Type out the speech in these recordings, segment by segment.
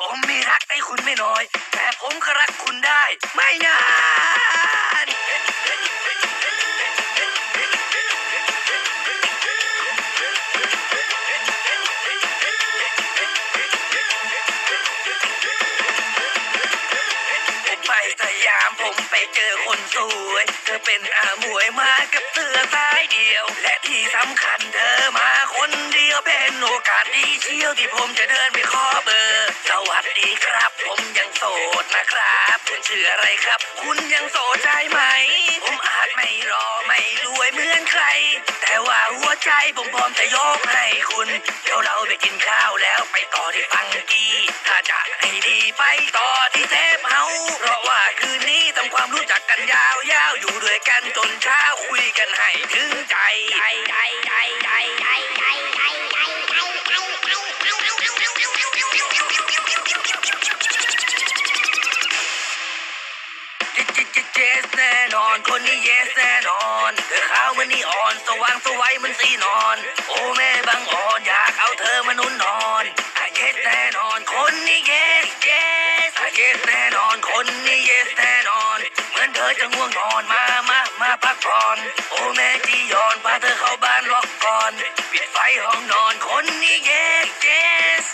ผมมีรักให้คุณไม่น้อย แต่ผมก็รักคุณได้ ไม่นานไปสยามผมไปเจอคนสวย เธอเป็นอาหมวยมากับเสือสายเดียว และที่สำคัญเธอมาคนเดียวเป็นโอกาสดีเชี่ยวที่ผมจะเดินไปขอเบอร์ ผมยังโสดนะครับ คุณชื่ออะไรครับ คุณยังโสดใช่ไหม ผมอาจไม่รอไม่รวยเหมือนใคร แต่ว่าหัวใจผมพร้อมจะยกให้คุณ เดี๋ยวเราไปกินข้าวแล้วไปต่อที่ฟังกี้ถ้าจะให้ดีไปต่อที่เทปเฮาเพราะว่าคืนนี้ทำความรู้จักกันยาวๆอยู่ด้วยกันจนเช้าคุยกันให้ถึง นอนคนนี้เยสแน่นอนเธอขาวมันนี่อ่อนสว่างสวัยเหมันสีนอน โอ้แม่บางอ่อนอยากเอาเธอมานุ่นนอนอะเยสแน่นอนคนนี้เยสเยสอะเยสแน่นอนคนนี้เยสแน่นอน เหมือนเธอจะง่วงนอนมามามาพักผ่อนโอ้แม่จียอนพาเธอเข้าบ้านล็อกก่อนปิดไฟห้องนอนคนนี้เยสเยส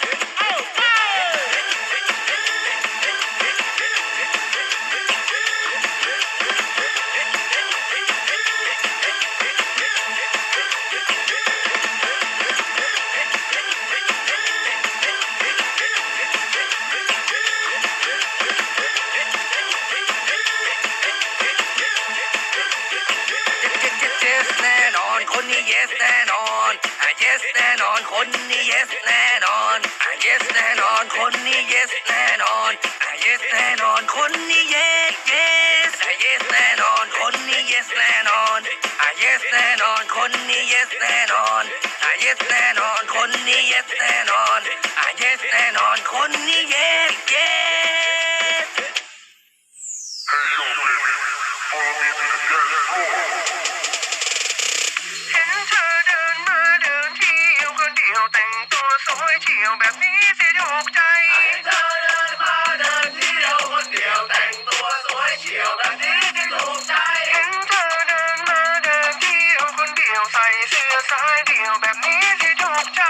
คนนี้ yes แน่นอนอะ yes แน่นอน คนนี้ yes แน่นอนอะ yes แน่นอน คนนี้ yes แน่นอนอะ yes แน่นอน คนนี้ yes yes อะ yes แน่นอน คนนี้ yes แน่นอนอะ yes แน่นอน คนนี้ yes แน่นอนอะ yes แน่นอน คนนี้ yes แน่นอนอะ yes แน่นอน คนนี้ yes yes แต่งตัวสวยเฉียวแบบนี้เสียถูกใจเธอเดินมาเดินเที่ยวคนเดียวแต่งตัวสวยเฉียวแบบนี้ที่ถูกใจเห็นเธอเดินมาเดินเที่ยวคนเดียวใส่เสื้อสายเดี่ยวแบบนี้ที่ถูกใจ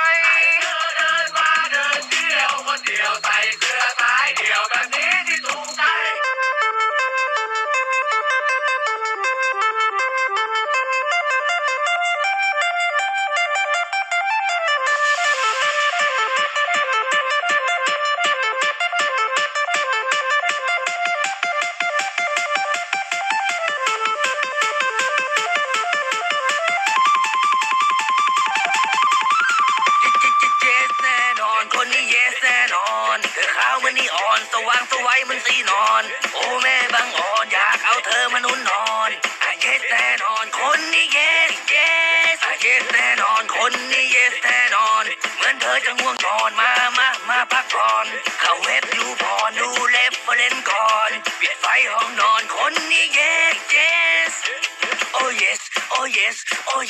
วมันนี้อ่อนสว่างสวัยมันสีนอน โอ้แม่บางอ่อนอยากเอาเธอมานุ่นนอนอะ yes แน่นอนคนนี้ yes yes อะ yes แน่นอนคนนี้ yes แน่นอน เหมือนเธอจะง่วงนอนมามามาพักผ่อนเข้าเว็บดูพอ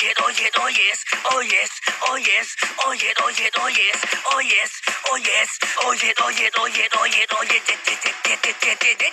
yes, oh yes, oh yes, oh yes, oh yes, oh yes, oh yes, oh yes, oh yes, oh yes, oh yes, oh yes, oh yes, oh yes, oh yes, oh yes,